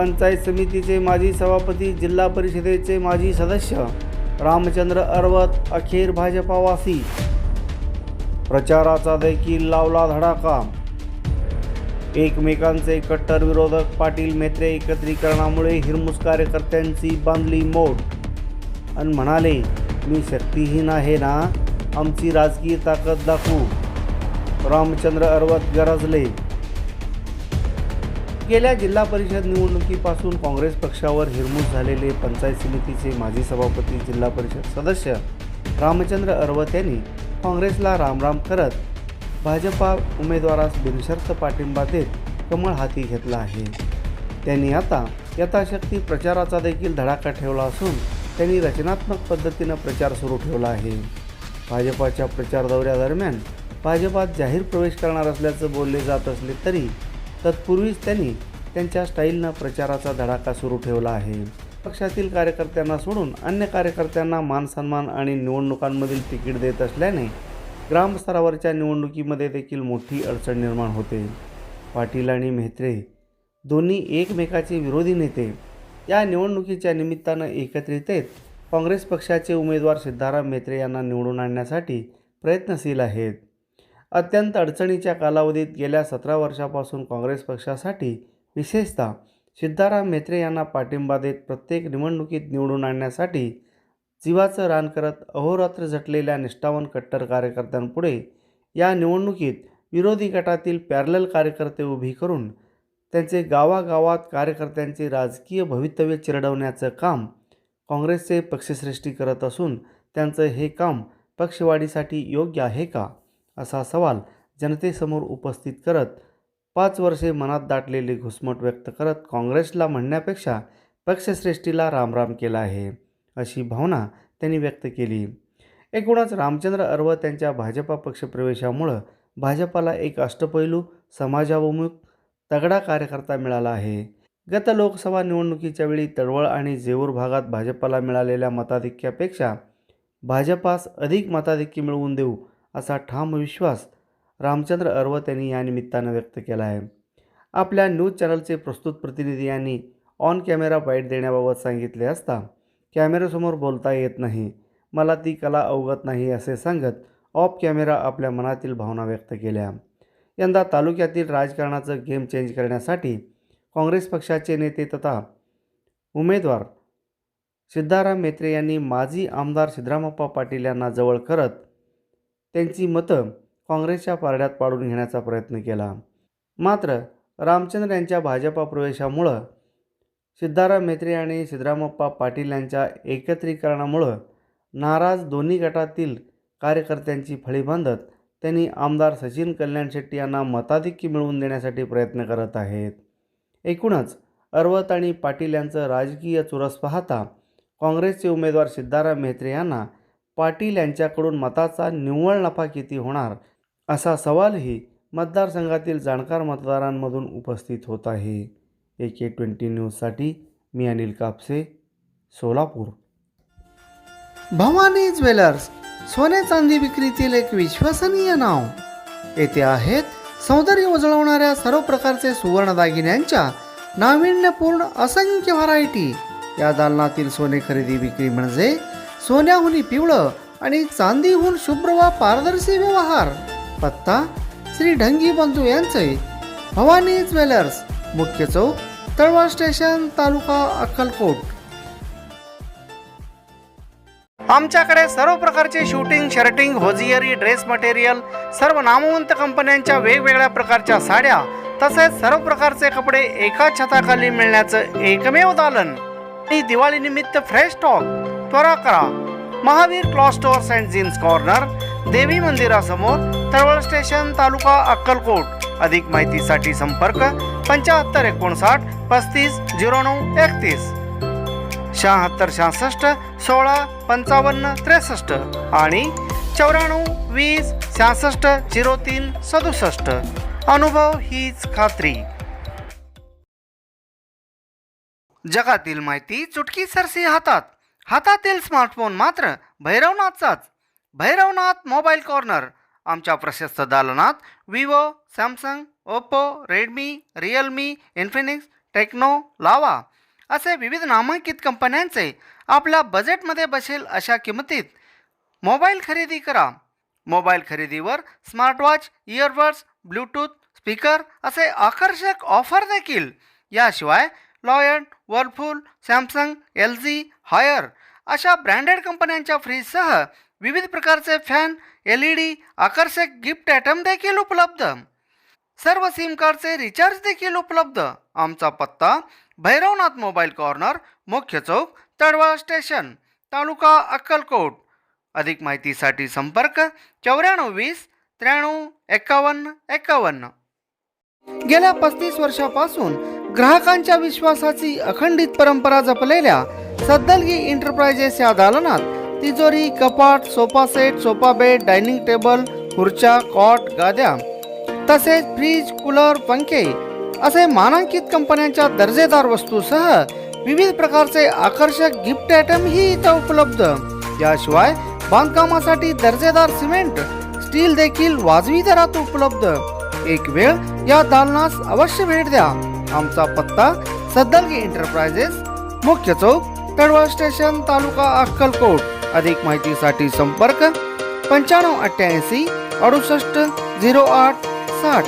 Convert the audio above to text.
पंचायत समितीचे माजी सभापती जिल्हा परिषदेचे माजी सदस्य रामचंद्र अर्वत अखेर भाजपावासी. प्रचाराचा देखील लावला धडाका. एकमेकांचे कट्टर विरोधक पाटील मेत्रे एकत्रीकरणामुळे हिरमुस कार्यकर्त्यांची बांधली मोड. आणि म्हणाले मी शक्तीहीन आहे ना? आमची राजकीय ताकद दाखवू. रामचंद्र अर्वत गरजले. गेल्या जिल्हा परिषद निवडणुकीपासून काँग्रेस पक्षावर हिरमूस झालेले पंचायत समितीचे माजी सभापती जिल्हा परिषद सदस्य रामचंद्र अरवत यांनी काँग्रेसला रामराम करत भाजपा उमेदवारास बिनशर्त पाठिंबा देत कमळ हाती घेतला आहे. त्यांनी आता यथाशक्ती प्रचाराचा देखील धडाका ठेवला असून त्यांनी रचनात्मक पद्धतीनं प्रचार सुरू ठेवला आहे. भाजपाच्या प्रचार दौऱ्यादरम्यान भाजपात जाहीर प्रवेश करणार असल्याचं बोलले जात असले तरी तत्पूर्वीच त्यांनी त्यांच्या स्टाईलनं प्रचाराचा धडाका सुरू ठेवला आहे. पक्षातील कार्यकर्त्यांना सोडून अन्य कार्यकर्त्यांना मानसन्मान आणि निवडणुकांमधील तिकीट देत असल्याने ग्रामस्तरावरच्या निवडणुकीमध्ये देखील मोठी अडचण निर्माण होते. पाटील आणि म्हेत्रे दोन्ही एकमेकाचे विरोधी नेते या निवडणुकीच्या निमित्तानं एकत्रित येत काँग्रेस पक्षाचे उमेदवार सिद्धाराम म्हेत्रे यांना निवडून आणण्यासाठी प्रयत्नशील आहेत. अत्यंत अडचणीच्या कालावधीत गेल्या सतरा वर्षापासून काँग्रेस पक्षासाठी विशेषतः सिद्धाराम म्हेत्रे यांना पाठिंबा देत प्रत्येक निवडणुकीत निवडून आणण्यासाठी जीवाचं रान करत अहोरात्र झटलेल्या निष्ठावन कट्टर कार्यकर्त्यांपुढे या निवडणुकीत विरोधी गटातील पॅरल कार्यकर्ते उभी करून त्यांचे गावागावात कार्यकर्त्यांचे राजकीय भवितव्य चिरडवण्याचं काम काँग्रेसचे पक्षश्रेष्ठी करत असून त्यांचं हे काम पक्षवाढीसाठी योग्य आहे का? असा सवाल जनतेसमोर उपस्थित करत पाच वर्षे मनात दाटलेली घुसमट व्यक्त करत काँग्रेसला म्हणण्यापेक्षा पक्षश्रेष्ठीला रामराम केला आहे अशी भावना त्यांनी व्यक्त केली. एकूणच रामचंद्र अर्व त्यांच्या भाजपा पक्षप्रवेशामुळं भाजपाला एक अष्टपैलू समाजाभिमुख तगडा कार्यकर्ता मिळाला आहे. गत लोकसभा निवडणुकीच्या वेळी तडवळ आणि जेऊर भागात भाजपाला मिळालेल्या मताधिक्यापेक्षा भाजपास अधिक मताधिक्य मिळवून देऊ असा ठाम विश्वास रामचंद्र अरवत यांनी या निमित्तानं व्यक्त केला आहे. आपल्या न्यूज चॅनलचे प्रस्तुत प्रतिनिधी यांनी ऑन कॅमेरा बाईट देण्याबाबत सांगितले असता कॅमेऱ्यासमोर बोलता येत नाही. मला ती कला अवगत नाही असे सांगत ऑफ कॅमेरा आपल्या मनातील भावना व्यक्त केल्या. यंदा तालुक्यातील राजकारणाचं गेम चेंज करण्यासाठी काँग्रेस पक्षाचे नेते तथा उमेदवार सिद्धाराम मेत्रे यांनी माजी आमदार सिद्धरामप्पा पाटील यांना जवळ करत त्यांची मतं काँग्रेसच्या पारड्यात पाडून घेण्याचा प्रयत्न केला. मात्र रामचंद्र यांच्या भाजपा प्रवेशामुळं सिद्धाराम मेत्रे आणि सिद्धरामप्पा पाटील यांच्या एकत्रीकरणामुळं नाराज दोन्ही गटातील कार्यकर्त्यांची फळी बांधत त्यांनी आमदार सचिन कल्याण शेट्टी यांना मताधिक्य मिळवून देण्यासाठी प्रयत्न करत आहेत. एकूणच अर्वत आणि पाटील यांचं राजकीय चुरस पाहता काँग्रेसचे उमेदवार सिद्धाराम मेहत्रे यांना पाटील यांच्याकडून मताचा निव्वळ नफा किती होणार असा सवालही मतदारसंघातील जाणकार मतदारांमधून उपस्थित होत आहे. ए के ट्वेंटी न्यूजसाठी मी अनिल कापसे सोलापूर. भवानी ज्वेलर्स सोने चांदी विक्रीतील एक विश्वसनीय नाव. येथे आहेत सौंदर्य उजळवणाऱ्या सर्व प्रकारचे सुवर्ण दागिन्यांच्या नाविन्यपूर्ण असंख्य व्हरायटी. या दालनातील सोने खरेदी विक्री म्हणजे सोन्याहून पिवळं आणि चांदीहून शुभ्र व पारदर्शी व्यवहार. पत्ता श्री ढंगी बंधू यांचे भवानी ज्वेलर्स मुख्य चौक तळवा स्टेशन तालुका अक्कलकोट. आमच्याकडे सर्व प्रकारचे shooting shirting hosiery dress material सर्व नामवंत कंपन्यांच्या वेगवेगळ्या प्रकारच्या साड्या तसेच सर्व प्रकारचे कपडे एका छताखाली मिळण्याचं एकमेव दालन. आणि दिवाळी निमित्त फ्रेश स्टॉक त्वरा करा Mahavir cloth stores and jeans corner देवी मंदिरासमोर तळवळ स्टेशन तालुका अक्कलकोट. अधिक माहितीसाठी संपर्क पंच्याहत्तर एकोणसाठ पस्तीस झिरो नऊ एकतीस. शहात्तर सहासष्ट सोळा पंचावन्न त्रेसष्ट आणि चौऱ्याण्णव वीस शहासष्ट झिरो तीन सदुसष्ट. अनुभव हीच खात्री. जगातील माहिती चुटकी सरसी हातात. हातातील स्मार्टफोन मात्र भैरवनाथचाच. भैरवनाथ मोबाईल कॉर्नर आमच्या प्रशस्त दालनात Vivo Samsung Oppo Redmi Realme Infinix Tecno Lava. असे विविध नामांकित कंपन्यांचे आपल्या बजेटमध्ये बसेल अशा किमतीत मोबाईल खरेदी करा. मोबाईल खरेदीवर स्मार्टवॉच इयरबड्स ब्लूटूथ स्पीकर असे आकर्षक ऑफर देखील. याशिवाय Lloyd Whirlpool Samsung L G Haier अशा ब्रँडेड कंपन्यांच्या फ्रीजसह विविध प्रकारचे फॅन एल ई डी आकर्षक गिफ्ट आयटम देखील उपलब्ध. सर्व सिम कार्डचे रिचार्ज देखील उपलब्ध. आमचा पत्ता भैरवनाथ मोबाईल कॉर्नर मुख्य चौक तडवा स्टेशन तालुका अक्कलकोट. अधिक माहितीसाठी संपर्क चौऱ्याण्णव वीस त्र्याण्णव एकावन्न एकावन्न. गेल्या पस्तीस वर्षापासून ग्राहकांच्या विश्वासाची अखंडित परंपरा जपलेल्या सद्दलगी इंटरप्राइजेस या दालनात तिजोरी कपाट sofa set sofa bed dining table खुर्च्या कॉट गाद्या तसेच फ्रीज कूलर पंखे असे मानांकित कंपन्यांच्या दर्जेदार वस्तूसह विविध प्रकारचे आकर्षक गिफ्ट आयटमही इथं उपलब्ध. याशिवाय बांधकामासाठी दर्जेदार सिमेंट स्टील देखील वाजवी दरात उपलब्ध. एक वेळ या दालनास अवश्य भेट द्या. आमचा पत्ता सद्दलगी इंटरप्राइजेस मुख्य चौक कडवा स्टेशन तालुका अक्कलकोट. अधिक माहितीसाठी संपर्क पंच्याण्णव अठ्ठ्याऐंशी अडुसष्ट झिरो आठ साठ.